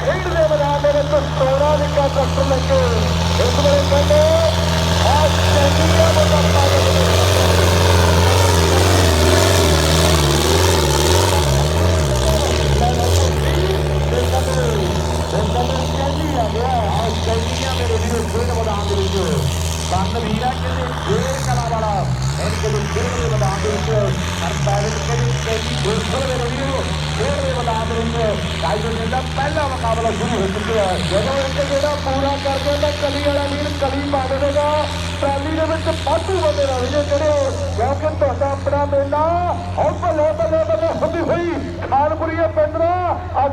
ਖੇਡ ਦੇ ਮੈਦਾਨ ਦੇ ਵਿੱਚ 16 ਨਿੱਕਾ ਟਰੈਕਟਰ ਲੱਗੇ ਇਸ ਵੇਲੇ ਕਹਿੰਦੇ ਆ ਚੰਡੀਆ ਮੁਕਾਬਲਾ ਦੇ ਵਿੱਚ ਬੰਦ ਵੀਰਾ ਕਹਿੰਦੇ ਫੇਰ ਕਲਾ ਵਾਲਾ ਇਹਨਾਂ ਦੇ ਫੇਰ ਦੇ ਮੈਦਾਨ ਦੇ ਵਿੱਚ। ਪਹਿਲਾ ਮੁਕਾਬਲਾ ਸ਼ੁਰੂ ਹੋ ਚੁੱਕਿਆ ਜਦੋਂ ਇਹ ਜਿਹੜਾ ਪੂਰਾ ਕਰ ਦਿੰਦਾ, ਕਲੀ ਵਾਲਾ ਵੀਰ ਕਲੀ ਪਾ ਦੇਵੇਗਾ। ਟਰਾਲੀ ਦੇ ਵਿੱਚ ਵਾਧੂ ਬੰਦੇ ਰਹਿ ਜਿਹੜੇ, ਕਿਉਂਕਿ ਤੁਹਾਡਾ ਆਪਣਾ ਮੇਲਾ ਹੁਣ ਬੱਲੇ ਬੱਲੇ ਬੱਲੇ ਹੁੰਦੀ ਹੋਈ ਖਾਨਪੁਰੀਏ ਪਿੰਡਰਾ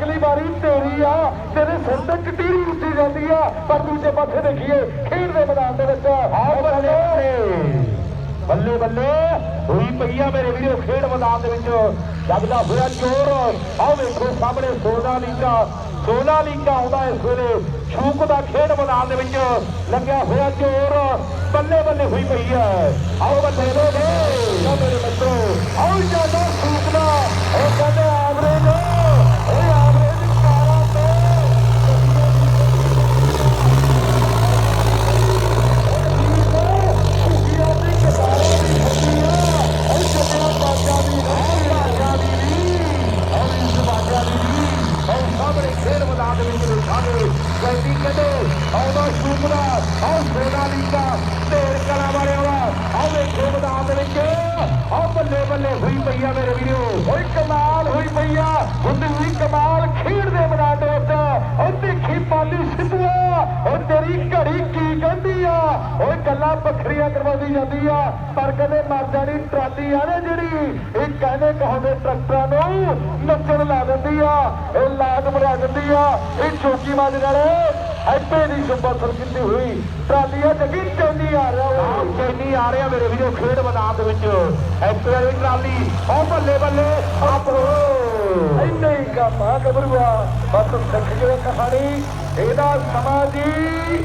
ਅਗਲੀ ਵਾਰੀ ਤੇਰੀ ਆ ਤੇਰੇ ਸਿਰ ਤੇ ਕਟੀਰੀ ਉੱਠੀ ਜਾਂਦੀ ਆ ਪਰ ਦੂਜੇ ਪਾਸੇ ਦੇਖੀਏ ਖੇਡ ਦੇ ਮੈਦਾਨ ਦੇ ਵਿੱਚ ਬੱਲੇ ਬੱਲੇ ਬੱਲੇ। ਹੋਈ ਪਈਆ ਮੇਰੇ ਵੀਰੋ ਖੇਡ ਮੈਦਾਨ ਦੇ ਵਿੱਚ। ਜਗਦਾ ਹੋਇਆ ਚੋਰ। ਆਓ ਵੇਖੋ ਸਾਹਮਣੇ ਸੋਨਾ ਲੀਗਾ ਸੋਨਾ ਲੀਗਾ ਆਉਂਦਾ ਇਸ ਵੇਲੇ। ਸ਼ੂਕ ਦਾ ਖੇਡ ਮੈਦਾਨ ਦੇ ਵਿੱਚ ਲੱਗਿਆ ਹੋਇਆ ਚੋਰ। ਬੱਲੇ ਬੱਲੇ ਹੋਈ ਪਈ ਹੈ ਆਓ ਬੱਲੇ ਬੱਲੇ ਆਓ ਮੇਰੇ ਮਿੱਤਰੋ ਆਓ ਜ਼ਿਆਦਾ ਸ਼ੂਕ ਦਾ ਉਹ ਕਹਿੰਦੇ ਆਵਰੇ ਨੇ ਇਹ ਆਵਰੇ ਦੀ ਕਾਰਾਂ ਤੇ ਬੱਲੇ ਬੱਲੇ ਹੋਈ ਪਈਆ ਮੇਰੇ ਵੀਰੋ। ਓਏ ਕਮਾਲ ਹੋਈ ਪਈਆ ਹੁੰਦੀ ਹੋਈ ਕਮਾਲ ਖੇਡ ਦੇ ਮੈਦਾਨ ਦੇ ਵਿੱਚ। ਉਹ ਦੇਖੀ ਪਾਲੀ ਸਿੱਧੂਆ। ਉਹ ਤੇਰੀ ਘੜੀ ਕੀ ਕਹਿੰਦੀ ਆ? ਓਏ ਗੱਲਾਂ ਵੱਖਰੀਆਂ ਕਰਵਾਉਂਦੀ ਜਾਂਦੀ ਆ। ਪਰ ਕਦੇ ਮਰ ਜਾਣੀ ਟਰਾਲੀ ਆ ਨਾ ਜਿਹੜੀ, ਇਹ ਕਹਿੰਦੇ ਕਹਾਉਂਦੇ ਟਰੈਕਟਰਾਂ ਨੂੰ ਨੱਚਣ ਲਾ ਦਿੰਦੀ ਆ। ਇਹ ਲਾਜ ਬਣਾ ਦਿੰਦੀ ਆ। ਇਹ ਚੌਕੀ ਮਾਜ ਨਾਲੇ ਐਪੇ ਦੀ ਸੰਬੰਧਰ ਕੀਤੀ ਹੋਈ। ਟਰਾਲੀ ਆ ਜਗੀ ਚੌਂਦੀ ਆ ਰਿਹਾ ਉਹ ਚੌਂਦੀ ਆ ਰਿਹਾ ਮੇਰੇ ਵੀਰੋ ਖੇਡ ਮੈਦਾਨ ਦੇ ਵਿੱਚ। ਐਪੇ ਵਾਲੀ ਟਰਾਲੀ ਉਹ ਬੱਲੇ ਬੱਲੇ ਆਪੋ ਇੰਨੇ ਹੀ ਕੰਮ ਆ ਗੱਭਰੂਆ। ਬਸ ਸਿੱਖ ਜੇ ਕਹਾਣੀ ਇਹਦਾ ਸਮਾਂ ਜੀ।